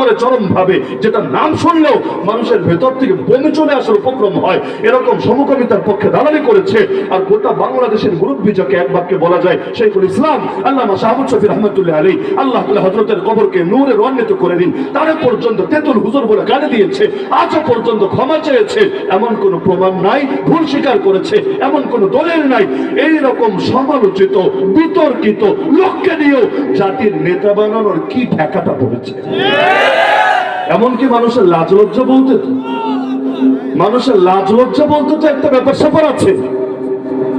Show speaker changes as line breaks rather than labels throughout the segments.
করে চরম ভাবে যেটা নাম শুনলেও মানুষের ভেতর থেকে বমি চলে আসার উপক্রম হয়। এরকম সমকামিতার পক্ষে দালালি করেছে, আর গোটা বাংলাদেশের মুরব্বী যাকে এক বাক্যে বলা যায়, শেখুল ইসলাম আল্লাহ শাহাবুদ শফি রহমতুল্লাহ আলী আল্লাহ হজরতের কবরকে নূরে রন্বিত করে দিন। তারা পর্যন্ত তেতুল হুজুর বলে গালি দিয়েছে আজও পর্যন্ত ক্ষমা চেয়েছে। এমন কোনো প্রমাণ নাই, ভুল স্বীকার করেছে, এমন কোনো দলিল নাই। এই রকম সমালোচিত, বিতর্কিত লোককে নিয়েও জাতির নেতা বানানোর কি ঠেকাটা পড়েছে? এমনকি মানুষের লাজ লজ্জা বলতে তো, মানুষের লাজ লজ্জা বলতে তো একটা ব্যাপার স্যাপার আছে।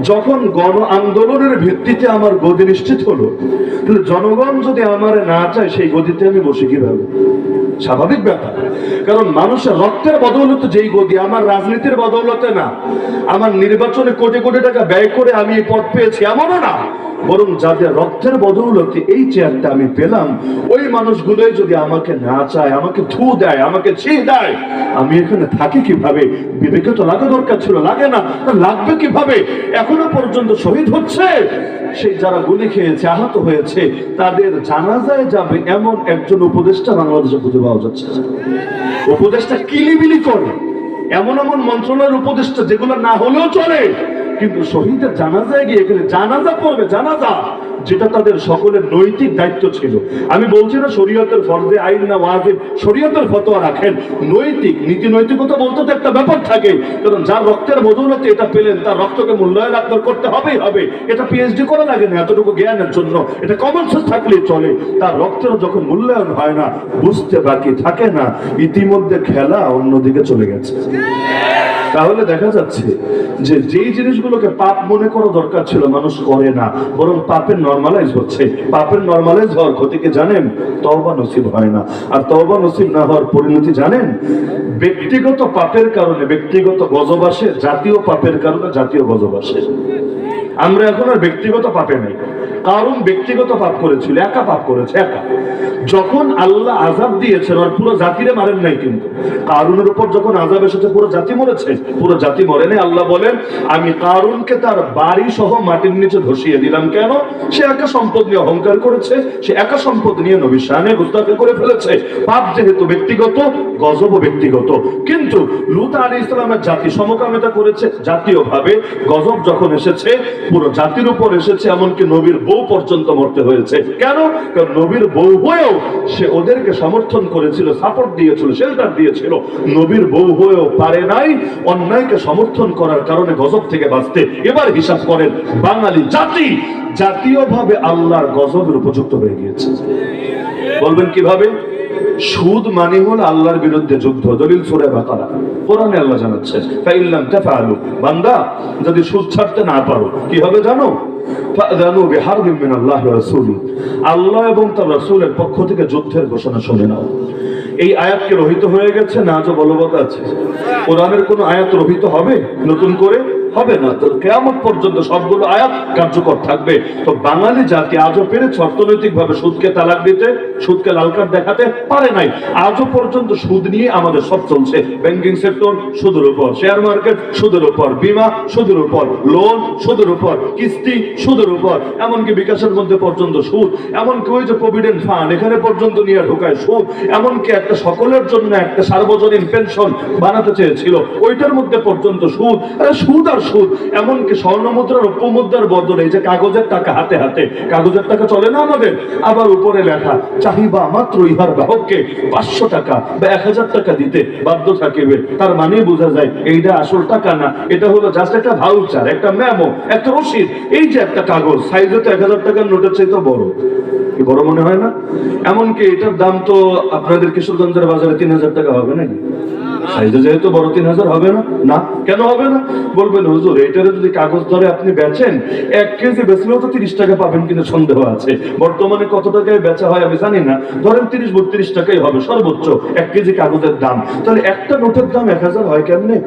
যখন গণ আন্দোলনের ভিত্তিতে আমার গদি নিশ্চিত হলো জনগণ যদি আমার না চায়, সেই গদিতে আমি বসে কীভাবে? স্বাভাবিক ব্যাপার। কারণ মানুষের রক্তের বদৌলতে যেই গদি, আমার রাজনীতির বদৌলতে না, আমার নির্বাচনে কোটি কোটি টাকা ব্যয় করে আমি এই পদ পেয়েছি, এমনও না। বরং যাদের রক্তের বদৌলতে এই চেয়ারটা আমি পেলাম, ওই মানুষগুলোই যদি আমাকে না চায়, আমাকে থু দেয়, আমাকে ছি দেয়, আমি এখানে থাকি কীভাবে? বিবেকে তো লাগা দরকার ছিল, লাগে না। লাগবে কীভাবে? এখনও পর্যন্ত শহীদ হচ্ছে। সেই যারা গুলি খেয়েছে, আহত হয়েছে, তাদের জানাজায় যাবে এমন একজন উপদেষ্টা বাংলাদেশে খুঁজে পাওয়া যাচ্ছে। উপদেষ্টা কিলিবিলি করে। এমন এমন মন্ত্রণালয়ের উপদেষ্টা যেগুলো না হলেও চলে। কিন্তু শহীদের জানাজায় গিয়ে এখানে জানাজা পড়বে জানাজা। যেটা তাদের সকলের নৈতিক দায়িত্ব ছিল। আমি বলছি না শরীয়তের ফর্জে আইন না ওয়াজিব, শরীয়তের ফতোয়া রাখেন। নৈতিক, নীতি নৈতিকতা বলতে তো একটা ব্যাপার থাকে। কারণ যার রক্তের বদৌলতে এটা পেলেন, তার রক্তকে মূল্যায়ন আপনার করতে হবেই হবে। এটা পিএইচডি করা লাগে না, এতটুকু জ্ঞানের জন্য। এটা কমন সেন্স থাকলেই চলে। তার রক্তের যখন মূল্যায়ন হয় না, বুঝতে বাকি থাকে না। ইতিমধ্যে খেলা অন্যদিকে চলে গেছে। তাহলে দেখা যাচ্ছে যে যেই জিনিসগুলোকে পাপ মনে করা দরকার ছিল, মানুষ করে না। বরং পাপের নর্মালাইজ হচ্ছে। পাপের নর্মালাইজ হওয়ার ক্ষতিকে জানেন? তওবা নসিব হয় না। আর তওবা নসিব না হওয়ার পরিণতি জানেন? ব্যক্তিগত পাপের কারণে, ব্যক্তিগত গজব আসে, জাতীয় পাপের কারণে জাতীয় গজব আসে। আমরা এখন আর ব্যক্তিগত পাপে নাই। কারণ ব্যক্তিগত পাপ করেছিল, একা পাপ করেছে, একা। যখন আল্লাহ আজাব দিয়েছেন, আর পুরো জাতিরে মারেন নাই কিন্তু। কারুনের উপর যখন আজাব এসেছে, পুরো জাতি মরেছে? পুরো জাতি মরেনি আল্লাহ বলেন, আমি কারুনকে তার বাড়ি সহ মাটির নিচে ধসিয়ে দিলাম। কেন? সে একা সম্পদ নিয়ে অহংকার করেছে, সে একা সম্পদ নিয়ে নবী শানে গুস্তাফে করে ফেলেছে। পাপ যেহেতু ব্যক্তিগত গজব ব্যক্তিগত। কিন্তু লুত আলী ইসলামের জাতি সমকামিতা করেছে জাতীয়ভাবে। গজব যখন এসেছে, পুরো জাতির উপর এসেছে, এমনকি নবীর বউ পর্যন্ত মরতে হয়েছে। কেন? কারণ নবীর বউ হয়েও সে ওদেরকে সমর্থন করেছিল সাপোর্ট দিয়েছিল শেল্টার দিয়েছিল। নবীর বউ হয়েও পারে নাই, অন্যায়কে সমর্থন করার কারণে গজব থেকে বাঁচতে। এবার হিসাব করেন, বাঙালি জাতি জাতীয়ভাবে আল্লাহর গজবের উপযুক্ত হয়ে গিয়েছে। বলবেন কীভাবে? সুদ মানে হল আল্লাহর বিরুদ্ধে যুদ্ধ। দলিল সুরে বাকারা। কোরআনে আল্লাহ জানাচ্ছে ফাইল্লাম তাফআলু। বান্দা, যদি সুদ ছাড়তে না পারো, কি হবে জানো? ফাদানু বিহারবিন মিনাল্লাহি ওয়া রাসূলি। আল্লাহ এবং তার রাসূলের পক্ষ থেকে যুদ্ধের ঘোষণা শুনে নাও। এই আয়াত কি রহিত হয়ে গেছে না আজও বলবৎ আছে? কোরআনের কোন আয়াত রহিত হবে? নতুন করে? হবে না। তো কেয়ামত পর্যন্ত সবগুলো আয়াত কার্যকর থাকবে। তো বাঙালি জাতি আজও পেরেছে অর্থনৈতিক ভাবে সুদকে তালাক দিতে সুদকে লাল কার্ড দেখাতে পারে নাই। আজও পর্যন্ত সুদ নিয়ে আমাদের সব চলছে। ব্যাংকিং সেক্টর সুদের উপর। শেয়ার মার্কেট সুদের উপর। বিমা, সুদের উপর। লোন সুদের উপর। কিস্তি, সুদের উপর। এমনকি বিকাশের মধ্যে পর্যন্ত সুদ। এমনকি ওই যে প্রভিডেন্ট ফান্ড এখানে পর্যন্ত নিয়ে ঢোকায় সুদ। এমনকি একটা সকলের জন্য একটা সার্বজনীন পেনশন বানাতে চেয়েছিল। ওইটার মধ্যে পর্যন্ত সুদ। সুদ আর সুদ। এমনকি স্বর্ণ মুদ্রার রৌপ্য মুদ্রার বদলে যে কাগজের টাকা হাতে হাতে। কাগজের টাকা চলে না আমাদের? আবার উপরে লেখা চাহিবা মাত্র ইহার গ্রাহককে পাঁচশো টাকা বা এক হাজার টাকা দিতে বাধ্য থাকিবে। তার মানে বোঝা যায় এইটা আসল টাকা না। এটা হলো জাস্ট একটা ভাউচার একটা মেমো একটা রসিদ। এই যে একটা কাগজ সাইজে তো এক হাজার টাকার নোটের চাইতে বড়। কি বড় মনে হয় না? এমনকি এটার দাম তো আপনাদের কিশোরগঞ্জের বাজারে তিন হাজার টাকা হবে নাকি? সাইজে যেহেতু বড় তিন হাজার হবে না না, কেন হবে না? বলবেন, হুজুর এটারে যদি কাগজ ধরে আপনি বেচেন, এক কেজি বেচলেও তো তিরিশ টাকা পাবেন কিন্তু সন্দেহ আছে। বর্তমানে কত টাকায় বেচা হয় আমি জানি না। ধরেন তিরিশ বত্রিশ টাকাই হবে, সর্বোচ্চ এক কেজি কাগজের দাম। তাহলে একটা নোটের দাম এক হাজার হয় কেমনে?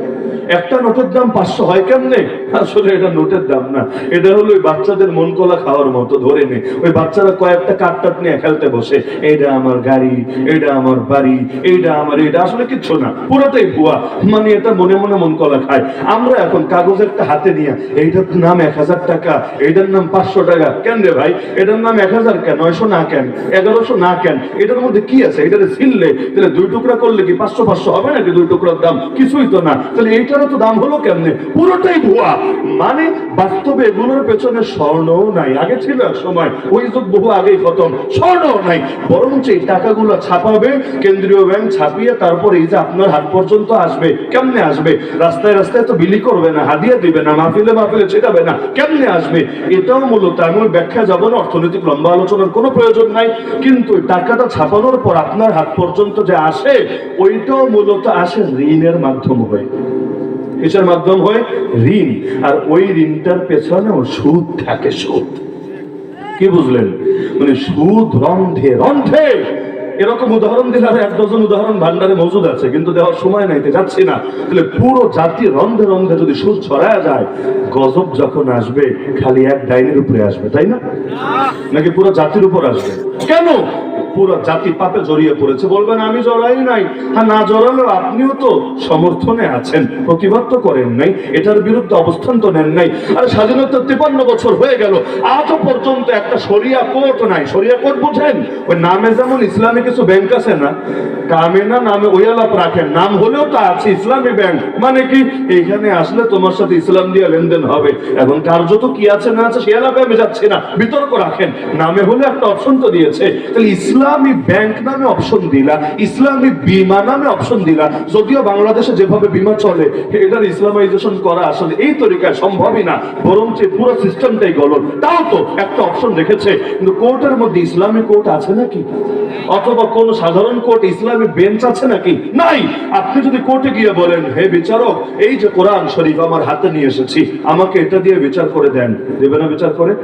একটা নোটের দাম পাঁচশো হয় কেমনে? আসলে এটা নোটের দাম না। এটা হলো ওই বাচ্চাদের মন কলা খাওয়ার মতো, ধরে নে। ওই বাচ্চারা কয়েকটা কাঠটাট নিয়ে খেলতে বসে এইটা আমার গাড়ি এইটা আমার বাড়ি এইটা আমার এটা আসলে কিচ্ছু না। পুরো পুরোটাই ভুয়া। মানে এটা মনে মনে মন কলা খায়। আমরা এখন কাগজ একটা হাতে নিয়ে, এইটার নাম এক হাজার টাকা, এইটার নাম পাঁচশো টাকা। কেন রে ভাই? এটার নাম এক হাজার কেন? নয়শো না কেন? এগারোশো না কেন? এটার মধ্যে কি আছে? এটারে ছিললে তাহলে দুই টুকরা করলে কি পাঁচশো পাঁচশো হবে নাকি দুই টুকরার দাম? কিছুই তো না। তাহলে এইটারও তো দাম হলো কেমনে? পুরোটাই ভুয়া। মানে বাস্তবে এগুলোর পেছনে স্বর্ণও নাই। আগে ছিল এক সময়, ওই যুগ বহু আগেই খতম। স্বর্ণও নাই। বরঞ্চ এই টাকাগুলো ছাপাবে, কেন্দ্রীয় ব্যাংক ছাপিয়ে তারপর এই যে আপনার হাত পর্যন্ত আসবে, কেমনে আসবে? রাস্তায় রাস্তায় তো বিলি করবে না, হাদিয়া দিবে না, মাহফিলে মাহফিলে ছেটাবে না, কেমনে আসবে? এটাও মূলত আমি ব্যাখ্যা যাব না, অর্থনৈতিক লম্বা আলোচনার কোনো প্রয়োজন নাই, কিন্তু টাকাটা ছাপানোর পর আপনার হাত পর্যন্ত যে আসে, ওইটাও মূলত আসে ঋণের মাধ্যম হয়ে। কিসের মাধ্যম হয়? ঋণ। আর ওই ঋণটার পেছনেও সুদ থাকে, সুদ। কি বুঝলেন? মানে সুদ, রন্ধে রন্ধে এরকম উদাহরণ দিলে আর এক ডজন উদাহরণ ভান্ডারে মজুদ আছে, কিন্তু দেওয়ার সময় নাইতে যাচ্ছি না। তাহলে পুরো জাতি রন্ধে রন্ধে যদি সুদ ছড়ায় যায়, গজব যখন আসবে, খালি এক ডাইনের উপরে আসবে, তাই না? নাকি পুরো জাতির উপর আসবে? কেন? পুরো জাতি পাপে জড়িয়ে পড়েছে। বলবেন, আমি জড়াই নাই। হ্যাঁ না জড়ালেও আপনিও তো সমর্থনে আছেন। প্রতিবাদ তো করেন নাই। এটার বিরুদ্ধে অবস্থান তো নেন নাই। আর স্বাধীনতা তিপান্ন বছর হয়ে গেল। আজও পর্যন্ত একটা সরিয়া কোর্ট নাই। সরিয়া কোর্ট বুঝেন? ওই নামে যেমন ইসলামী কিছু ব্যাংক আছে না, কামে না নামে ওই আলাপ রাখেন। নাম হলেও তা আছে, ইসলামী ব্যাংক। মানে কি? এইখানে আসলে তোমার সাথে ইসলাম দিয়ে লেনদেন হবে। এখন তো কি আছে না আছে সে এলাকায় আমি যাচ্ছি না। বিতর্ক রাখেন। নামে হলে একটা অপশন তো দিয়েছে। তাহলে ইসলামী ব্যাংক নামে অপশন দিলা, ইসলামী বিমা নামে অপশন দিলা। যদিও বাংলাদেশে যেভাবে বিমা চলে, এটার ইসলামাইজেশন করা আসলে এই তরিকায় সম্ভবই না বরঞ্চ এই পুরো সিস্টেমটাই গলন। তাও তো একটা অপশন রেখেছে কিন্তু কোর্টের মধ্যে ইসলামী কোর্ট আছে নাকি? অথবা কোন সাধারণ কোর্ট, ইসলামী বেঞ্চ আছে নাকি? নাই! আপনি যদি কোর্টে গিয়ে বলেন, হে বিচারক, এই যে কোরআন শরীফ আমার হাতে নিয়ে এসেছি, আমাকে এটা দিয়ে বিচার করে দেন। দেবে না বিচার করে?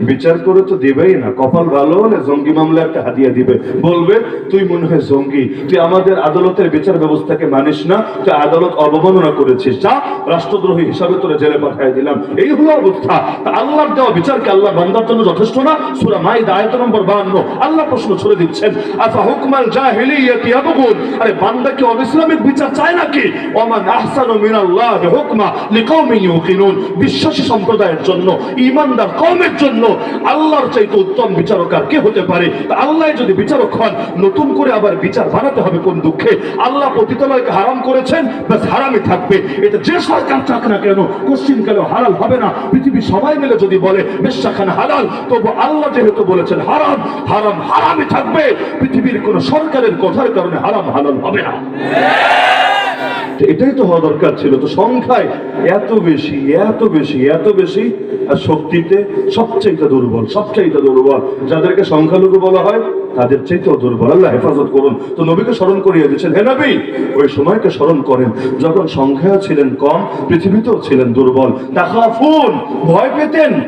বিচার করে তো দেবেই না। কপাল ভালো হলে জঙ্গি মামলা একটা হাদিয়া দিবে। বলবে, তুই মনে হয় জঙ্গি। তুই আমাদের আদালতের বিচার ব্যবস্থাকে মানিস না। তুই আদালত অবমাননা করেছিস। যা, রাষ্ট্রদ্রোহী হিসাবে তোরে জেলে পাঠিয়ে দিলাম। এই হলো অবস্থা। তা আল্লাহর দেওয়া বিচারকে আল্লাহ বান্দার জন্য যথেষ্ট না? সুরা মাইদা, আয়াত নম্বর 52 আল্লাহ প্রশ্ন ছড়ে দিচ্ছেন, আফা হুকমাল জাহিলিয়াতি ইয়াবগুন? আরে, বান্দা কি অবিসলামিক বিচার চায় নাকি? ওমান আহসানু মিনাল্লাহি হুকমা লিকাউমিন ইউকিনুন। বিশ্বাসী সম্প্রদায়ের জন্য ঈমানদার কওমের জন্য আল্লাহর চাইতে উত্তম বিচারক আর কে হতে পারে? তা আল্লাহ যদি বিচারক হন, নতুন করে আবার বিচার বানাতে হবে কোন দুঃখে? আল্লাহ পতিতালয়কে হারাম করেছেন বাস হারামই থাকবে। এটা যে সরকার চাক না কেন, কোশ্চিন কেন হালাল হবে না? পৃথিবী সবাই মিলে যদি বলে বেশ্যাখানা হালাল তবু আল্লাহ যেহেতু বলেছেন হারাম হারাম হারামই থাকবে। পৃথিবীর কোন সরকারের কথার কারণে হারাম হালাল হবে না। এটাই তো হওয়া দরকার ছিল। তো সংখ্যায় এত বেশি এত বেশি এত বেশি, আর শক্তিতে সবচাইতে দুর্বল সবচাইতে দুর্বল, যাদেরকে সংখ্যালঘু বলা হয় তাদের চাইতেও দুর্বল। আল্লাহ হেফাজত করুন। তো নবীকে স্মরণ করিয়ে দিচ্ছেন, হে নবী, ওই সময়কে স্মরণ করেন। যখন সংখ্যা ছিলেন কম, পৃথিবীতেও ছিলেন দুর্বল। তাকাফুন ভয় পেতেন।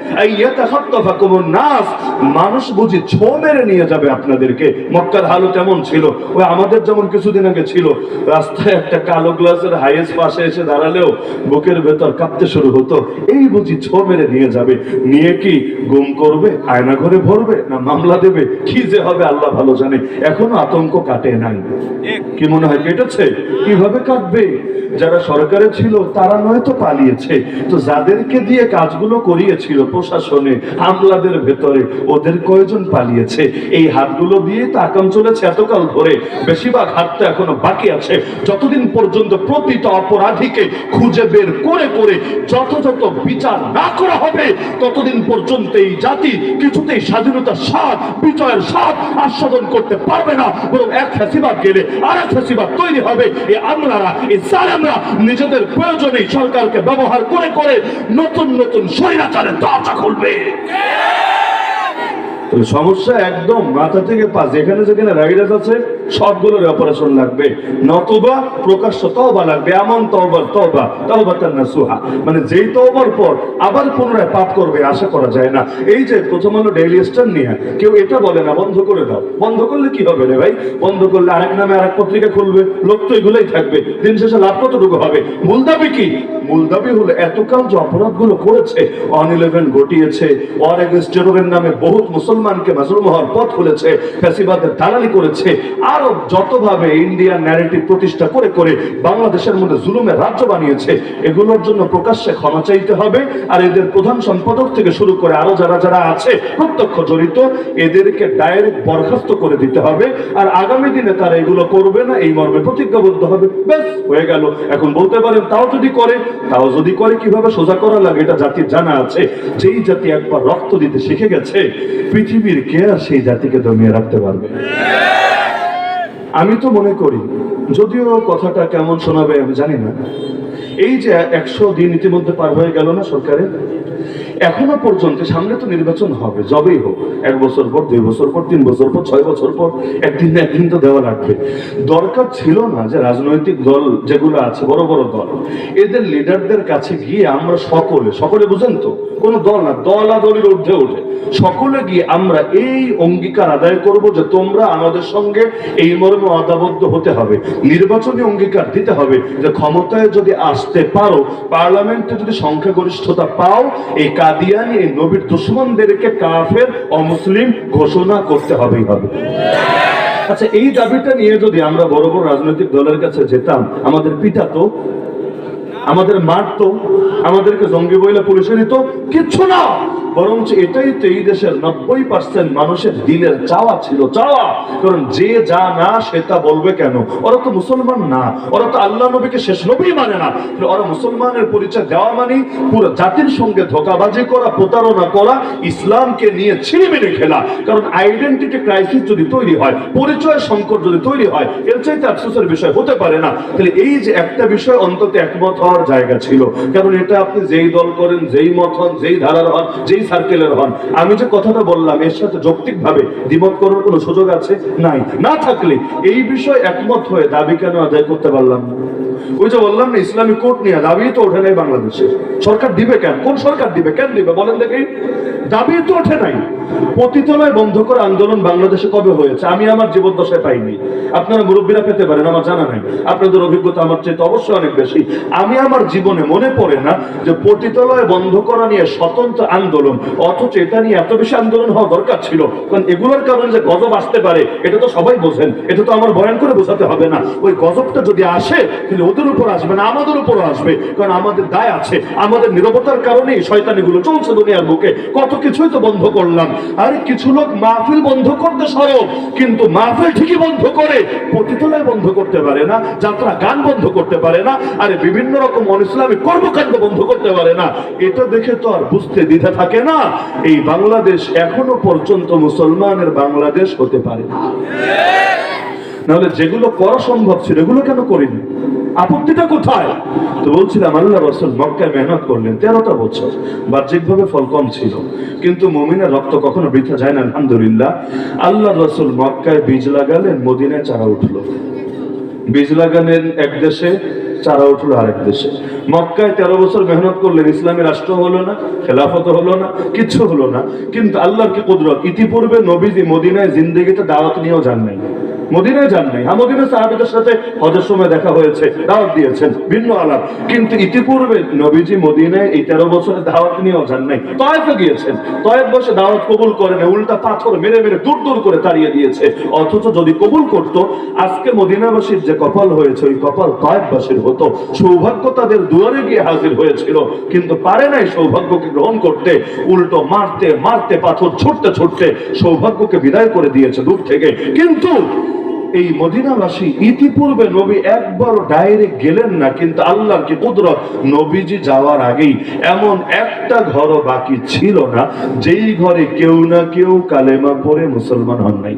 নাস। মানুষ বুঝি ছো মেরে নিয়ে যাবে আপনাদেরকে। মক্কার হালত এমন ছিল? ওই আমাদের যেমন কিছুদিন আগে ছিল। রাস্তায় একটা কালো গ্লাসের হাইয়েস্ট পাশে এসে দাঁড়ালেও বুকের ভেতর কাঁপতে শুরু হতো। এই বুঝি ছো মেরে নিয়ে যাবে। নিয়ে কি গুম করবে? আয়না ঘরে ভরবে? না মামলা দেবে? কি যে হবে আল্লাহ ভালো জানে। এখনও আতঙ্ক কাটে নাই। কি মনে হয় কেটেছে? কীভাবে কাটবে? যারা সরকারে ছিল, তারা নয়তো পালিয়েছে। তো যাদেরকে দিয়ে কাজগুলো করিয়েছিল প্রশাসনে হামলাদের ভেতরে, ওদের কয়জন পালিয়েছে? এই হাতগুলো দিয়ে তো আকাম চলেছে এতকাল ধরে। বেশিরভাগ হাত তো এখনও বাকি আছে। যতদিন পর্যন্ত প্রতিটা অপরাধীকে খুঁজে বের করে করে যথাযথ বিচার না করা হবে, ততদিন পর্যন্ত এই জাতি কিছুতেই স্বাধীনতার স্বাদ, বিজয়ের স্বাদ আস্বাদন করতে পারবে না। বরং এক ফ্যাসিবাদ গেলে আর এক ফ্যাসিবাদ তৈরি হবে। এই আমলারা এই আমরা নিজেদের প্রয়োজনে সরকারকে ব্যবহার করে করে নতুন নতুন স্বৈরাচারের দরজা খুলবে। সমস্যা একদম মাথা থেকে পা, যেখানে যেখানে রাইডাস আছে, সবগুলোর অপারেশন লাগবে। নতবা প্রকাশ্য তওবা লাগবে, এমন তওবার তওবা তওবা তার না সুহা মানে যেই তওবার পর আবার পুনরায় পাপ করবে, আশা করা যায় না। এই যে প্রথম আলো ডেইলি স্টার নিয়ে, কেউ এটা বলে না, বন্ধ করে দাও। বন্ধ করলে কি হবে রে ভাই? বন্ধ করলে আরেক নামে আরেক পত্রিকা খুলবে, লোক তো এগুলোই থাকবে। দিন শেষে লাভ কতটুকু হবে? মূল দাবি কি? মূল দাবি হলো এতকাল যে অপরাধগুলো করেছে অন ইলেভেন ঘটিয়েছে এগেন্স্ট টেরোরের নামে বহুত মুসলমানকে মাজলুম হওয়ার পথ খুলেছে, ফ্যাসিবাদের দালালি করেছে, আরও যতভাবে ইন্ডিয়ান ন্যারেটিভ প্রতিষ্ঠা করে করে বাংলাদেশের মধ্যে জুলুমের রাজ্য বানিয়েছে, এগুলোর জন্য প্রকাশ্যে ক্ষমা চাইতে হবে। আর এদের প্রধান সম্পাদক থেকে শুরু করে আরও যারা যারা আছে, প্রত্যক্ষ জড়িত, এদেরকে ডাইরেক্ট বরখাস্ত করে দিতে হবে। আর আগামী দিনে তারা এগুলো করবে না, এই মর্মে প্রতিজ্ঞাবদ্ধ হবে। ব্যাস, হয়ে গেল। এখন বলতে পারেন, তাও যদি করে, তাও যদি করে, কীভাবে সোজা করা লাগে, এটা জাতির জানা আছে। যেই জাতি একবার রক্ত দিতে শিখে গেছে পৃথিবীর কে আর সেই জাতিকে দমিয়ে রাখতে পারবে? আমি তো মনে করি, যদিও কথাটা কেমন শোনাবে আমি জানি না। এই যে একশো দিন ইতিমধ্যে পার হয়ে গেল না সরকারের, এখনও পর্যন্ত সামনে তো নির্বাচন হবে, যবেই হোক, এক বছর পর, দুই বছর পর, তিন বছর পর, ছয় বছর পর, একদিন না একদিন তো দেওয়া লাগবে। দরকার ছিল না যে রাজনৈতিক দল যেগুলো আছে, বড় বড় দল, এদের লিডারদের কাছে গিয়ে আমরা সকলে সকলে বুঝেন তো, কোনো দল না দলাদলির ঊর্ধ্বে ওঠে সকলে গিয়ে আমরা এই অঙ্গীকার আদায় করব যে তোমরা আমাদের সঙ্গে এই মর্মে অদাবদ্ধ হতে হবে। নির্বাচনী অঙ্গীকার দিতে হবে যে ক্ষমতায় যদি আসতে পারো, পার্লামেন্টে যদি সংখ্যাগরিষ্ঠতা পাও, এই কাদিয়ানি, এই নবীর দুশ্মনদেরকে কাফের অমুসলিম ঘোষণা করতে হবেই হবে। আচ্ছা এই দাবিটা নিয়ে যদি আমরা বড় বড় রাজনৈতিক দলের কাছে যেতাম, আমাদের পিতা তো, আমাদের মারতো আমাদেরকে জঙ্গি বইলে পুলিশে দিত, কিচ্ছু না! বরঞ্চ এটাই তো এই দেশের নব্বই পার্সেন্ট মানুষের দিলের চাওয়া ছিল, চাওয়া। কারণ যে যা না, সে বলবে কেন? ওরা তো মুসলমান না। ওরা তো আল্লাহ নবীকে শেষ নবী মানে না। ওরা মুসলমানের পরিচয় দেওয়া মানে পুরো জাতির সঙ্গে ধোকাবাজি করা, প্রতারণা করা, ইসলামকে নিয়ে ছিনিমিনি খেলা। কারণ আইডেন্টিটি ক্রাইসিস যদি তৈরি হয়, পরিচয় সংকট যদি তৈরি হয়, এর চাইতে আফসোসের বিষয় হতে পারে না। তাহলে এই যে একটা বিষয় অন্তত একমত হওয়ার জায়গা ছিল। কারণ এটা আপনি যেই দল করেন, যেই মত হন, যেই ধারার হন, যেই সার্কেলের হন। আমি যে কথাটা বললাম, এর সাথে যৌক্তিক ভাবে দ্বিমত করার কোনো সুযোগ আছে? নাই। না থাকলে এই বিষয়ে একমত হয়ে দাবি কেন আদায় করতে পারলাম না? ওই যে বললাম না, ইসলামী কোর্ট নিয়ে দাবি তো ওঠে নাই বাংলাদেশে। সরকার দিবে কেন? কোন সরকার দিবে? কেন দিবে? বলেন দেখি। দাবি তো ওঠে নাই। পতিতলয় বন্ধ করে আন্দোলন বাংলাদেশে কবে হয়েছে? আমি আমার জীবন দশায় পাইনি। আপনারা মুরব্বীরা পেতে পারেন, আমার জানা নাই। আপনাদের অভিজ্ঞতা আমার চেয়ে অবশ্যই অনেক বেশি। আমি আমার জীবনে মনে পড়ে না যে পতিতলয় বন্ধ করা নিয়ে স্বতন্ত্র আন্দোলন, অথচ এটা নিয়ে এত বেশি আন্দোলন হওয়া দরকার ছিল। কারণ এগুলোর কারণে যে গজব আসতে পারে, এটা তো সবাই বোঝেন। এটা তো আমার বয়ান করে বোঝাতে হবে না। ওই গজবটা যদি আসে, তাহলে ওদের উপর আসবে না, আমাদের উপরও আসবে। কারণ আমাদের দায় আছে, আমাদের নিরবতার কারণেই শয়তানিগুলো চলছে দুনিয়ার বুকে। কত কিছুই তো বন্ধ করলাম। আর, কিছু লোক মাহফিল বন্ধ করতে সরব, কিন্তু মাহফিল ঠিকই বন্ধ করে পতিতলায় বন্ধ করতে পারে না, যাত্রা গান বন্ধ করতে পারে না, আরে, বিভিন্ন রকম অনিসলামিক কর্মকাণ্ড বন্ধ করতে পারে না। এটা দেখে তো আর বুঝতে দ্বিধা থাকে না। এই বাংলাদেশ এখনও পর্যন্ত মুসলমানের বাংলাদেশ হতে পারে না। নাহলে যেগুলো করা সম্ভব ছিল, এগুলো কেন করিনি? আপত্তিটা কোথায়? তো বলছিলাম, আল্লাহ রসুল মক্কায় মেহনত করলেন, তেরোটা বছর। বাহ্যিকভাবে ফল কম ছিল। কিন্তু মমিনের রক্ত কখনো বৃথা যায় না, আলহামদুলিল্লাহ। আল্লাহ রসুল মক্কায় বীজ লাগালেন, মদিনায় চারা উঠল। বীজ লাগালেন এক দেশে, চারা উঠল আরেক দেশে। মক্কায় তেরো বছর মেহনত করলেন, ইসলামী রাষ্ট্র হলো না, খেলাফত হলো না, কিচ্ছু হলো না। কিন্তু আল্লাহর কি কুদরত? ইতিপূর্বে নবীজি মদিনায় জিন্দেগিতে দাওয়াত নিয়েও যান নাই মদিনায় যান নাই। হ্যাঁ মদিনা সাহাবিদের সাথে হজের সময় দেখা হয়েছে, দাওয়াত দিয়েছেন, ভিন্ন আলাপ। কিন্তু ইতিপূর্বে নবীজি মদিনায় এই তেরো বছরে দাওয়াত নিয়েও যান নাই। তয়েফে গিয়েছেন। তয়েফ বসে দাওয়াত কবুল করেন উল্টা পাথর মেরে মেরে দূর দূর করে তাড়িয়ে দিয়েছে। অথচ যদি কবুল করত, আজকে মদিনাবাসীর যে কপাল হয়েছে, ওই কপাল তয়েফবাসীর হতো। সৌভাগ্য তাদের দুয়ারে গিয়ে হাজির হয়েছিল, কিন্তু পারে নাই সৌভাগ্যকে গ্রহণ করতে। উল্টো মারতে মারতে, পাথর ছুটতে ছুটতে সৌভাগ্যকে বিদায় করে দিয়েছে দূর থেকে। কিন্তু এই মদিনাবাসী ইতিপূর্বে নবী একবার ডাইরেক্ট গেলেন না, কিন্তু আল্লাহ কি কুদরত? নবীজি যাওয়ার আগেই এমন একটা ঘরও বাকি ছিল না, যেই ঘরে কেউ না কেউ কালেমা পরে মুসলমান হন নাই।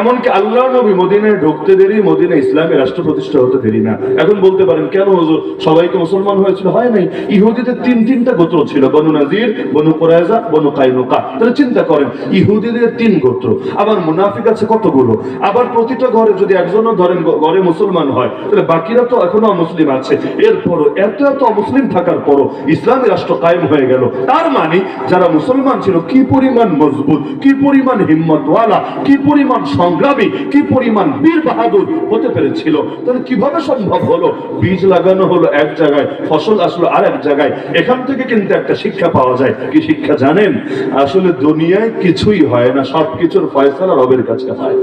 এমনকি আল্লাহ নবী মদিনায় ঢুকতে দেরি মদিনা ইসলামী রাষ্ট্র প্রতিষ্ঠা হতে দেরি না। এখন বলতে পারেন, কেন হুজুর? সবাইকে মুসলমান হয়েছিল, হয় নাই? ইহুদিদের তিন তিনটা গোত্র ছিল, বনু নাজির, বনু কোরাইজা বনু কাইনুকা। তাহলে চিন্তা করেন, ইহুদিদের তিন গোত্র, আবার মুনাফিক আছে কতগুলো? আবার প্রতিটা ঘরে যদি একজনও ধরেন ঘরে মুসলমান হয়, তাহলে বাকিরা তো এখনও মুসলিম আছে। এরপরও এত এত মুসলিম থাকার পরও ইসলামী রাষ্ট্র কায়েম হয়ে গেল। তার মানে যারা মুসলমান ছিল, কি পরিমাণ মজবুত, কি পরিমাণ হিম্মতওয়ালা, কি পরিমাণ সংগ্রামী, কি পরিমাণ বীর বাহাদুর হতে পেরেছিল? তাহলে কীভাবে সম্ভব হলো? বীজ লাগানো হলো এক জায়গায়, ফসল আসলো আর এক জায়গায়, এখান থেকে কিন্তু একটা শিক্ষা পাওয়া যায়। কি শিক্ষা জানেন? আসলে দুনিয়ায় কিছুই হয় না, সবকিছুর ফয়সালা রবের কাছে হয়।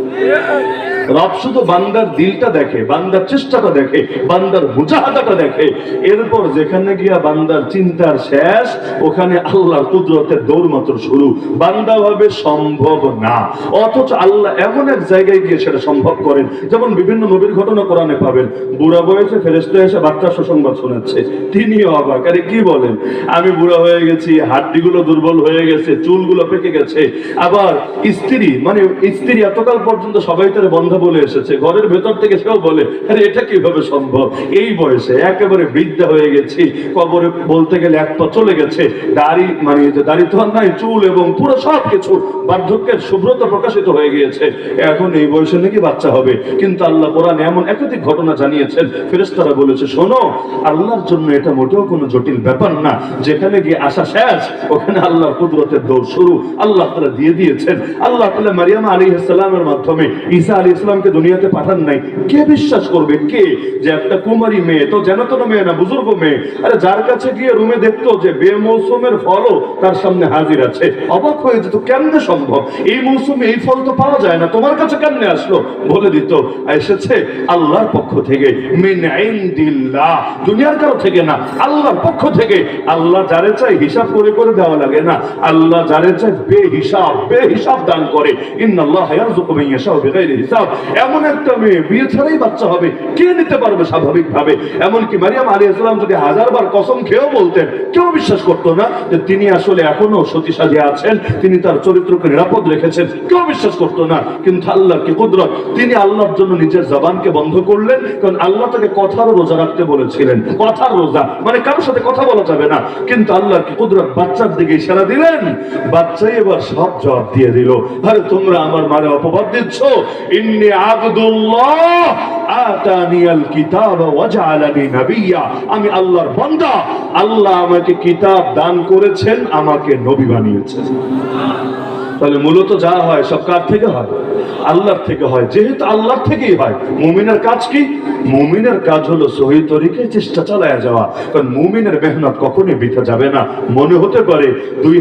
রব শুধু বান্দার দিলটা দেখে, বান্দার চেষ্টাটা দেখে, বান্দার মুজাহাদাটা দেখে। এরপর যেখানে গিয়া বান্দার চিন্তার শেষ, ওখানে আল্লাহর কুদরতের দৌড় মাত্র শুরু। বান্দা ভাবে সম্ভব না। অথচ আল্লাহ এমন এক জায়গায় গিয়ে সেটা সম্ভব করেন। যেমন বিভিন্ন নবীর ঘটনা কোরআনে পাবেন। বুড়া বয়সে ফেরেস্তে এসে বাচ্চা সুসংবাদ শোনাচ্ছে। তিনিও অবাক। আরে কি বলেন? আমি বুড়া হয়ে গেছি, হাড্ডিগুলো দুর্বল হয়ে গেছে, চুলগুলো পেকে গেছে। আবার স্ত্রী মানে স্ত্রী এতকাল পর্যন্ত সবাই তার বন্ধ বলে এসেছে। ঘরের ভেতর থেকে সেও বলে, আরে এটা কীভাবে সম্ভব? এই বয়সে একেবারে বৃদ্ধা হয়ে গেছি। কবরে বলতে গেলে এক পা চলে গেছে। দাড়ি মানে দাড়ি তো নাই, চুল এবং পুরো সব কিছু বার্ধক্যের শুভ্রতা প্রকাশিত হয়ে গিয়েছে। এখন এই বয়সে নাকি বাচ্চা হবে। কিন্তু আল্লাহ কোরআন এমন একাধিক ঘটনা জানিয়েছেন। ফেরেস্তারা বলেছে, শোনো, আল্লাহর জন্য এটা মোটেও কোনো জটিল ব্যাপার না। যেখানে গিয়ে আসা শেষ, ওখানে আল্লাহর কুদরতের দৌড় শুরু। আল্লাহ তালা দিয়ে দিয়েছেন। আল্লাহ তালা মারিয়ামা আলী ইসলামের মাধ্যমে ঈসা আলী ইসলামকে দুনিয়াতে পাঠান নাই। কে বিশ্বাস করবে? কে? যে একটা কুমারী মেয়ে তো যেন তেন মেয়ে না, বুজুর্গ মেয়ে। আরে যার কাছে গিয়ে রুমে দেখতো যে বেমৌসুমের ফলও তার সামনে হাজির আছে। অবাক হয়ে যেত কেমনে সম্ভব? এই মৌসুমে এই ফল তো পাওয়া যায় না। তোমার কাছে কেমনে আসলো? বলে দিত, এসেছে আল্লাহর পক্ষ থেকে দুনিয়ার কারও থেকে না, আল্লাহর পক্ষ থেকে। আল্লাহ যারে চাই হিসাব করে করে দেওয়া লাগে না। আল্লাহ যারে চাই বেহিসাব বেহিসাব দান করে। ইন্নাল্লাহ ইয়ারযুকু মান ইয়াশাউ বিগাইরি হিসাব। এমন একটা মেয়ে, বিয়ে ছাড়াই বাচ্চা হবে। কে নিতে পারবে স্বাভাবিকভাবে? এমনকি মারিয়াম আলাইহিস যদি কসম খেয়েও বলতেন, কেউ বিশ্বাস করতো না যে তিনি আসলে এখনও সতী সাজিয়ে আছেন, তিনি তার চরিত্রকে নিরাপদ রেখেছেন। কেউ বিশ্বাস করতো না। কিন্তু আল্লাহর কি কুদরত? তিনি আল্লাহর জন্য নিজের জবানকে বন্ধ করলেন, কারণ আল্লাহ তাকে কথার রোজা রাখতে বলেছিলেন। কথার রোজা মানে কারোর সাথে কথা বলা যাবে না। কিন্তু আল্লাহর কি কুদরত? বাচ্চার দিকে ইশারা দিলেন। বাচ্চাই এবার সব জবাব দিয়ে দিল। আরে, তোমরা আমার মারে অপবাদ দিচ্ছ? ইন্নি আবদুল্লাহ আতানিয়াল কিতাব ওয়াজআলানি নাবিয়্যা আমি আল্লাহর বান্দা। আল্লাহ আমাকে কিতাব দান করেছেন, আমাকে নবী বানিয়েছেন। তাহলে মূলত যা হয়, সব কার থেকে হয়? আল্লাহর থেকে হয়। যেহেতু আল্লাহর থেকেই হয়, মুমিনের কাজ কি? মুমিনের কাজ হলো সহি তরিকে চেষ্টা চালায় যাওয়া। কারণ মুমিনের মেহনত কখনোই বৃথা যাবে না। মনে হতে পারে দুই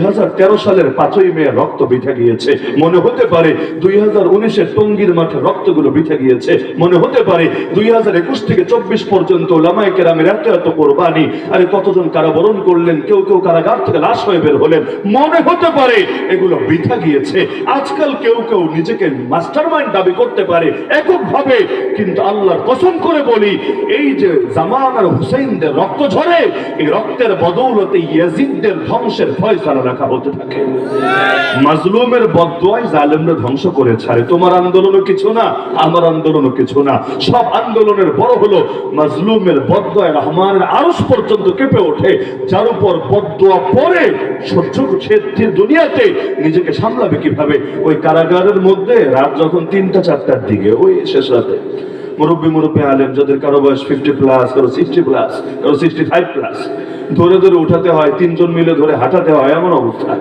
সালের পাঁচই মে রক্ত বৃথা গিয়েছে। মনে হতে পারে দুই হাজার উনিশের টঙ্গির মাঠে রক্তগুলো বৃথা গিয়েছে। মনে হতে পারে দুই হাজার একুশ থেকে চব্বিশ পর্যন্ত লামায় কেরামের এত এত কোরবানি। আরে কতজন কারাবরণ করলেন? কেউ কেউ কারাগার থেকে লাশ হয়ে বের হলেন। মনে হতে পারে এগুলো বৃথা গিয়েছে। আজকাল কেউ কেউ নিজেকে মাস্টার মাইন্ড দাবি করতে পারে এককভাবে, কিন্তু আল্লাহর কসম করে বলি, এই যে জামান আর হুসেইনদের রক্ত ঝরে, এই রক্তের বদৌলতে ইয়াজিদদের ধ্বংসের ফয়সালা রাখা হতে থাকে। মাজলুমের বদোয়ায় জালেমরা ধ্বংস করে ছাড়ে তোমার আন্দোলনও কিছু না, আমার আন্দোলনও কিছু না। সব আন্দোলনের বড় হলো মাজলুমের বদোয়ায় রহমানের আরস পর্যন্ত কেঁপে ওঠে। যার উপর বদোয়া পরে সহ্য সে দুনিয়াতে, নিজেকে সামলাবে কীভাবে? ওই কারাগারের মধ্যে রাত যখন তিনটা, চারটার দিকে, ওই শেষ রাতে। মুরব্বী মুরব্বী আলেম, যাদের কারও বয়স ফিফটি প্লাস কারও সিক্সটি প্লাস কারও সিক্সটি ফাইভ প্লাস ধরে ধরে উঠাতে হয়, তিনজন মিলে ধরে হাঁটাতে হয়, এমন অবস্থা।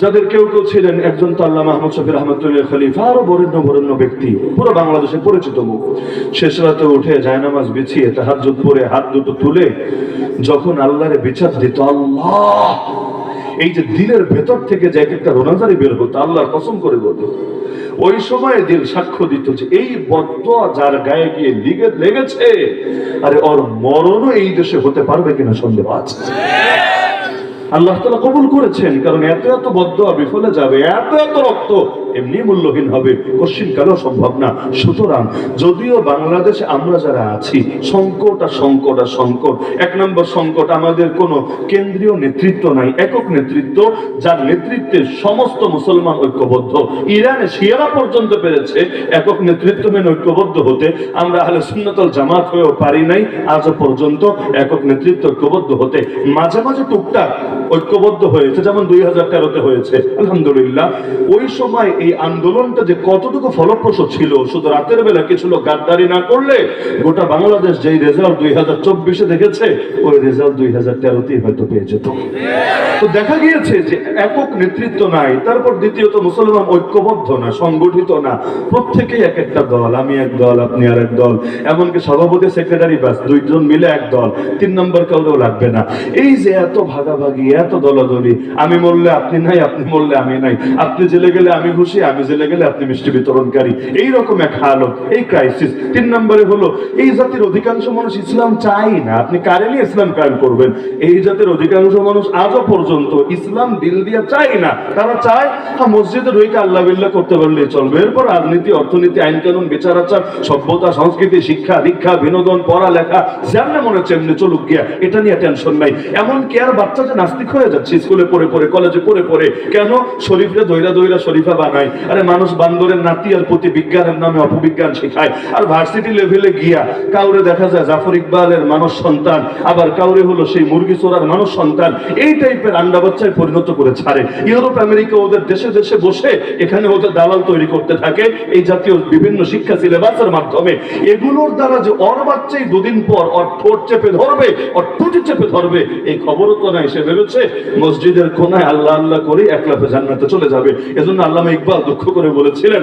যাদের কেউ কেউ ছিলেন, একজন তো আল্লাহ মাহমুদ শফির আহমদুল্লাহ খলিফা, আরও বরেণ্য বরেণ্য ব্যক্তি, পুরো বাংলাদেশে পরিচিত মুখ। শেষ রাতে উঠে জায়নামাজ বিছিয়ে তাহার পরে হাত দুটো তুলে, যখন আল্লাহরে বিচার দিত, আল্লাহ! এই যে দিলের ভেতর থেকে যে এক একটা রোনাজারি বের হতো, আল্লাহর কসম করে বলতো ওই সময় দিল সাক্ষ্য দিত যে এই বদ্ধ যার গায়ে গিয়ে লিগে লেগেছে, আরে ওর মরণও এই দেশে হতে পারবে কিনা সন্দেহ আছে। আল্লাহ তালা কবুল করেছেন, কারণ এত এত বদ্ধ বিফলে যাবে, এত এত রক্ত এমনি মূল্যহীন হবে, কশ্চিন কালেও সম্ভব না। সুতরাং যদিও বাংলাদেশে আমরা যারা আছি, সংকট আর সংকট আর সংকট, এক নম্বর সংকট আমাদের কোনো কেন্দ্রীয় নেতৃত্ব নাই, একক নেতৃত্ব, যার নেতৃত্বে সমস্ত মুসলমান ঐক্যবদ্ধ। ইরানে শিয়ারা পর্যন্ত পেরেছে, একক নেতৃত্ব মেনে ঐক্যবদ্ধ হতে। আমরা আহলে সুন্নতল জামাত হয়েও পারি নাই, আজও পর্যন্ত একক নেতৃত্ব ঐক্যবদ্ধ হতে। মাঝে মাঝে টুকটাক ঐক্যবদ্ধ হয়েছে, যেমন দুই হাজার তেরোতে হয়েছে, আলহামদুলিল্লাহ। ওই সময় এই আন্দোলনটা যে কতটুকু ফলপ্রসূ ছিল, শুধু রাতের বেলা কিছু লোক গাদ্দারি না করলে গোটা বাংলাদেশ যেই রেজাল্ট দুই হাজার চব্বিশে দেখেছে, ওই রেজাল্ট দুই হাজার তেরোতেই হয়তো পেয়ে যেত। তো দেখা গিয়েছে যে একক নেতৃত্ব নাই, তারপর দ্বিতীয়ত মুসলমান ঐক্যবদ্ধ না, সংগঠিত না, প্রত্যেকেই এক একটা দল, আমি এক দল, আপনি আর এক দল, এমনকি সভাপতি, সেক্রেটারি, ব্যাস, দুইজন মিলে এক দল, তিন নম্বর কাউরেও লাগবে না। এই যে এত ভাগাভাগি এত দলাদলি। আমি মরলে আপনি নাই, আপনি মরলে আমি নাই। আপনি জেলে গেলে আমি খুশি আমি জেলে গেলে আপনি মিষ্টি বিতরণকারী। এই রকম এক হালত, এই ক্রাইসিস তিন নম্বরে হলো, এই জাতির অধিকাংশ মানুষ ইসলাম চাই না। আপনি কারে নিয়ে ইসলাম কায়েম করবেন। এই জাতির অধিকাংশ মানুষ আজও পর্যন্ত ইসলাম দিল দিয়ে চাই না। তারা চায় হ্যাঁ মসজিদে রইকে আল্লাহ বিল্লাহ করতে পারলে চলবে। এরপর রাজনীতি, অর্থনীতি, আইন কানুন, বিচার আচার, সভ্যতা, সংস্কৃতি, শিক্ষা, দীক্ষা, বিনোদন, পড়ালেখা, যেমন মনে হচ্ছে এমনি চলুক গিয়া, এটা নিয়ে টেনশন নাই। এমন কি আর বাচ্চা যে নাস্তিক হয়ে যাচ্ছে, স্কুলে পড়ে পড়ে, কলেজে পড়ে পড়ে। কেন? শরীফরে দৈরা দৈরা শরীফা বানায়। আরে মানুষ বান্দরের নাতি আর প্রতি বিজ্ঞানের নামে অপবিজ্ঞান শেখায়। আর ভার্সিটি লেভেলে গিয়া কাউরে দেখা যায় জাফর ইকবালের মানুষ সন্তান, আবার কাউরে হলো সেই মুরগি চোরার মানুষ সন্তান। এই টাইপের আন্ডা বাচ্চায় পরিণত করে ছাড়ে। ইউরোপ, আমেরিকা ওদের দেশে দেশে বসে এখানে ওদের দালাল তৈরি করতে থাকে। এই জাতীয় বিভিন্ন শিক্ষা সিলেবাসের মাধ্যমে। এগুলোর দ্বারা যে অর বাচ্চাই দুদিন পর অর ঠোঁট চেপে ধরবে, অর টুটি চেপে ধরবে, এই খবরও তো নাই, সে ভেবেছে? মসজিদের কোনায় আল্লাহ আল্লাহ করে একলাফে জান্নাতে চলে যাবে। এজন্য আল্লামা ইকবাল দুঃখ করে বলেছিলেন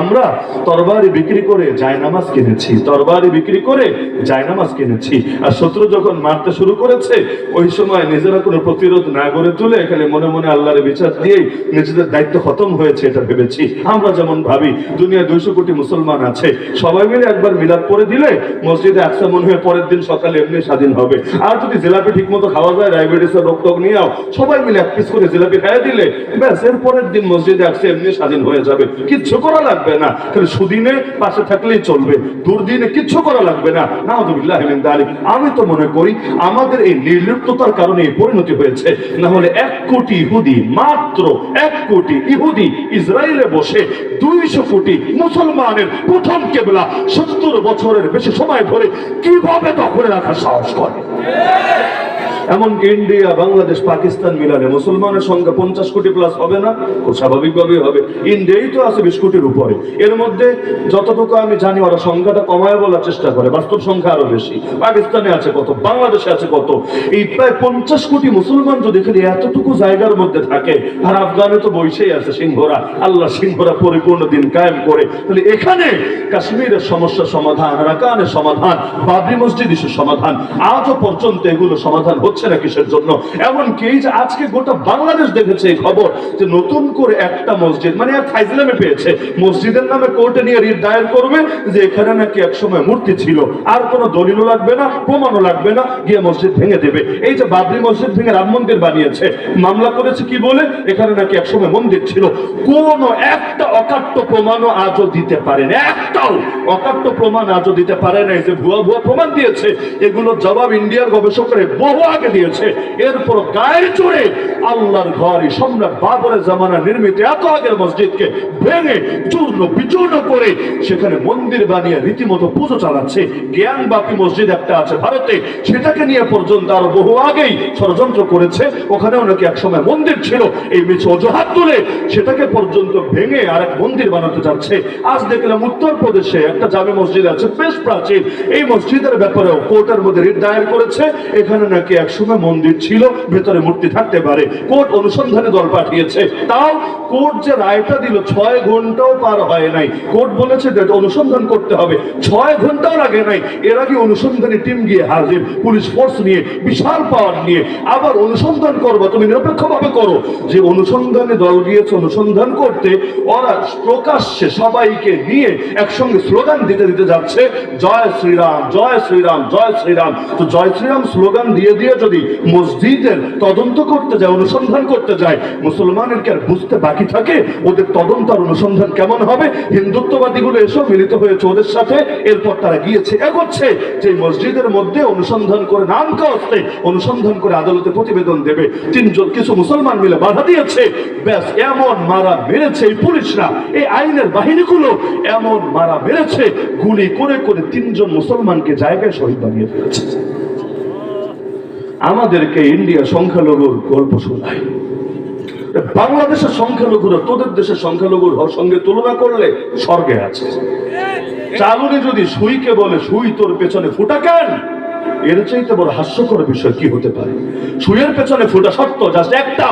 আমরা তরবারি বিক্রি করে জায়নামাজ কিনেছি, তরবারি বিক্রি করে জায়নামাজ কিনেছি। আর শত্রু যখন মারতে শুরু করেছে, ওই সময় নিজেরা কোনো প্রতিরোধ না গড়ে তুলে এখানে মনে মনে আল্লাহর বিচার দিয়েই নিজেদের দায়িত্ব খতম হয়েছে এটা ভেবেছি। আমরা যেমন ভাবি, দুনিয়ায় দুইশো কোটি মুসলমান আছে। সবাই মিলে একবার মিলাদ করে দিলে মসজিদে একশো মনে হয় পরের দিন সকালে এমনি স্বাধীন হবে। আর যদি জেলাপি ঠিক মতো খাওয়া যায়, ডায়াবেটিসের রোগ টোগ নিয়েও সবাই মিলে এক পিস করে জিলাপি খাইয়ে দিলে। ব্যাস এর পরের দিন মসজিদে একশো এমনি স্বাধীন হয়ে যাবে। কিচ্ছু করা লাগবে না। খালি সুদিনে পাশে থাকলেই চলবে। দুর্দিনে কিচ্ছু করা লাগবে না। নাউযুবিল্লাহি মিন আমি তো মনে করি, আমাদের এই নির্লিপ্ততার কারণে এই পরিণতি হয়েছে। না হলে এক কোটি ইহুদি, মাত্র এক কোটি ইহুদি ইসরায়েলে বসে দুইশো কোটি মুসলমানের প্রথম কেবলা সত্তর বছরের বেশি সময় ধরে কীভাবে দখলে রাখার সাহস করে? এমনকি ইন্ডিয়া, বাংলাদেশ, পাকিস্তান মিলানে মুসলমানের সংখ্যা পঞ্চাশ কোটি প্লাস হবে না, খুব স্বাভাবিকভাবেই হবে। ইন্ডিয়াই তো আছে বিশ কোটির উপরে। এর মধ্যে যতটুকু আমি জানি, ওরা সংখ্যাটা কমায় বলার চেষ্টা করে, বাস্তব সংখ্যা আরও বেশি। পাকিস্তানে আছে কত, বাংলাদেশে আছে কত? এই প্রায় পঞ্চাশ কোটি মুসলমান যদি খালি এতটুকু জায়গার মধ্যে থাকে, আর আফগানে তো বইসেই আছে সিংহরা আল্লাহ সিংহরা পরিপূর্ণ দিন কায়েম করে। তাহলে এখানে কাশ্মীরের সমস্যার সমাধান, রাকানের সমাধান, বাবরি মসজিদ সমাধান, আজও পর্যন্ত এগুলো সমাধান হচ্ছে না কিসের জন্য? এমনকি এই যে আজকে গোটা বাংলাদেশ দেখেছে এই খবর যে নতুন করে একটা মসজিদ মানে এক ফাইজলামে পেয়েছে, মসজিদের নামে কোর্টে নিয়ে রিট দায়ের করবে যে এখানে নাকি একসময় মূর্তি ছিল। আর কোনো দলিলও লাগবে না, প্রমাণও লাগবে না, গিয়ে মসজিদ ভেঙে দেবে। এই যে বাবরি মসজিদ ভেঙে রাম মন্দির বানিয়েছে, মামলা করেছে কি বলে? এখানে নাকি একসময় মন্দির ছিল। কোনো একটা অকাট্য প্রমাণও আজও দিতে পারে না, একটাও অকাট্য প্রমাণ আজও দিতে পারে না। এই যে ভুয়া ভুয়া প্রমাণ দিয়েছে, এগুলোর জবাব ইন্ডিয়ার গবেষকরা বহু আগে দিয়েছে। এরপর গায়ের চড়ে আল্লাহর ঘর সম্রাট বাবরের জামানা নির্মিত এত আগের মসজিদকে ভেঙে, চূর্ণ বিচূর্ণ করে সেখানে মন্দির বানিয়ে রীতিমতো পুজো চালাচ্ছে। জ্ঞান বাপি মসজিদ একটা আছে ভারতে। সেটাকে নিয়ে পর্যন্ত আরও বহু আগেই ষড়যন্ত্র করেছে। ওখানেও নাকি একসময় মন্দির ছিল। এই মিছে অজুহাত তুলে সেটাকে পর্যন্ত ভেঙে আর এক মন্দির বানাতে যাচ্ছে। আজ দেখলাম উত্তরপ্রদেশে একটা জামে মসজিদ আছে, বেশ প্রাচীন। এই মসজিদের ব্যাপারেও কোর্টের মধ্যে রিট দায়ের করেছে। এখানে নাকি একসময় মন্দির ছিল, ভেতরে মূর্তি থাকতে পারে। কোর্ট অনুসন্ধানে দল পাঠিয়েছে। তাও কোর্ট যে রায়টা দিল, ছয় ঘন্টাও পার হয় নাই। কোর্ট বলেছে যে অনুসন্ধান করতে হবে। ছয় ঘন্টাও লাগে নাই। এর আগে অনুসন্ধানী টিম গিয়ে হাজির, পুলিশ ফোর্স নিয়ে, বিশাল পাওয়ার নিয়ে, আবার অনুসন্ধান করব, তুমি নিরপেক্ষভাবে করো। যে অনুসন্ধানে দল গিয়েছে, অনুসন্ধান করতে, ওরা প্রকাশ্যে সবাইকে নিয়ে একসঙ্গে স্লোগান দিতে দিতে যাচ্ছে, জয় শ্রীরাম জয় শ্রীরাম জয় শ্রীরাম। তো জয় শ্রীরাম স্লোগান দিয়ে দিয়ে যদি মসজিদের তদন্ত করতে যায়, অনুসন্ধান করতে যায়, মুসলমানের কি বুঝতে বাকি থাকে? ওদের তদন্ত আর অনুসন্ধান কেমন হবে? হিন্দুত্ববাদীগুলো এসব মিলিত হয়েছে ওদের সাথে। এরপর তারা গিয়েছে, এগোচ্ছে। যে মসজিদের মধ্যে অনুসন্ধান করে নাম কাস্তে অনুসন্ধান করে আদালতে প্রতিবেদন দেবে। তিনজন কিছু মুসলমান মিলে বাধা দিয়েছে। ব্যাস, এমন মারা মেরেছে এই পুলিশরা। এই আইনের বাহিনীগুলো এমন মারা মেরেছে। গুলি করে করে তিনজন মুসলমানকে জায়গায় শহীদ বানিয়ে ফেলেছে। আমাদেরকে ইন্ডিয়া সংখ্যালঘুর গল্প শোনায়। বাংলাদেশের সংখ্যালঘুরা তোদের দেশের সংখ্যালঘুর সঙ্গে তুলনা করলে স্বর্গে আছে। চালুনি যদি সুইকে বলে সুই তোর পেছনে ফুটা কেন? এর চাইতে বড় হাস্যকর বিষয় কি হতে পারে? সুইয়ের পেছনে ফুটা সত্য জাস্ট একটা।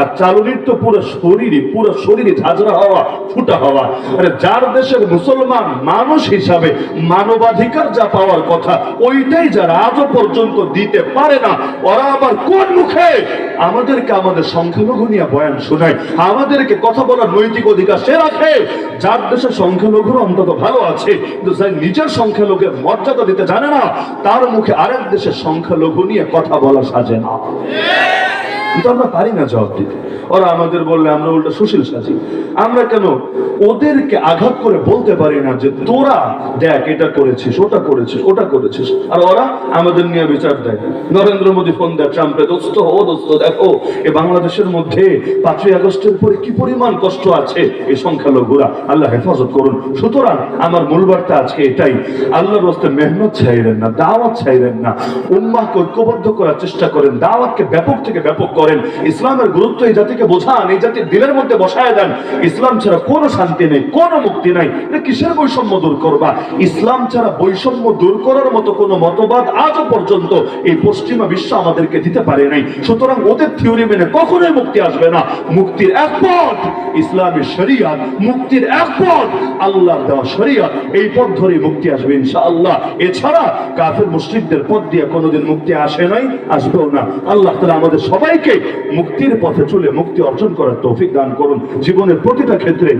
আর চালুনির তো পুরো শরীরই, পুরো শরীরে ঝাঁঝরা হওয়া, ফুটা হওয়া। আরে যার দেশের মুসলমান মানুষ হিসাবে মানবাধিকার যা পাওয়ার কথা, ওইটাই যারা আজও পর্যন্ত দিতে পারে না। ওরা আবার কোন মুখে? আমাদেরকে আমাদের সংখ্যালঘু নিয়ে বয়ান শোনায়। আমাদেরকে কথা বলার নৈতিক অধিকার সে রাখে। যার দেশের সংখ্যালঘুর অন্তত ভালো আছে, কিন্তু নিজের সংখ্যালঘুর মর্যাদা দিতে জানে না, তার মুখে আরেক দেশের সংখ্যালঘু নিয়ে কথা বলা সাজে না। কিন্তু আমরা পারি না জবাব দিতে। ওরা আমাদের বললে, আমরা উল্টা সুশীল সাজি। আমরা কেন ওদেরকে আঘাত করে বলতে পারি না যে, তোরা দেখ, এটা করেছিস, ওটা করেছিস ওটা করেছিস। আর ওরা আমাদের নিয়ে বিচার দেয়। নরেন্দ্র মোদী ফোন দেয়, ট্রাম্পে দোস্ত ও দোস্ত দেখো, এ বাংলাদেশের মধ্যে পাঁচই আগস্টের পরে কি পরিমাণ কষ্ট আছে? এই সংখ্যালঘুরা, আল্লাহ হেফাজত করুন। সুতরাং আমার মূল বার্তা আজকে এটাই আল্লাহ রস্তে মেহনত চাইলেন না, দাওয়াত চাইলেন না, উম্মাহকে ঐক্যবদ্ধ করার চেষ্টা করেন, দাওয়াতকে ব্যাপক থেকে ব্যাপক করেন। ইসলামের গুরুত্ব এই জাতিকে বোঝান, এই জাতির দিলের মধ্যে বসায় দেন। ইসলাম ছাড়া কোনো শান্তি নেই, কোনো মুক্তি নাই। এটা কিসের বৈষম্য দূর করবা? ইসলাম ছাড়া বৈষম্য দূর করার মতো কোনো মতবাদ আজও পর্যন্ত এই পশ্চিমা বিশ্ব আমাদেরকে দিতে পারে নাই। সুতরাং ওদের থিওরি মেনে কখনোই মুক্তি আসবে না। মুক্তির এক পথ ইসলামের শরিয়াত। মুক্তির এক পথ, আল্লাহর দেওয়া শরিয়াত। এই পথ ধরে মুক্তি আসবে ইনশাআল্লাহ। এছাড়া কাফের মুসলিমদের পথ দিয়ে কোনোদিন মুক্তি আসে নাই, আসবেও না। আল্লাহ তালা আমাদের সবাইকে মুক্তির পথে চলে মুক্তি অর্জন করার তৌফিক দান করুন। জীবনের প্রতিটা ক্ষেত্রে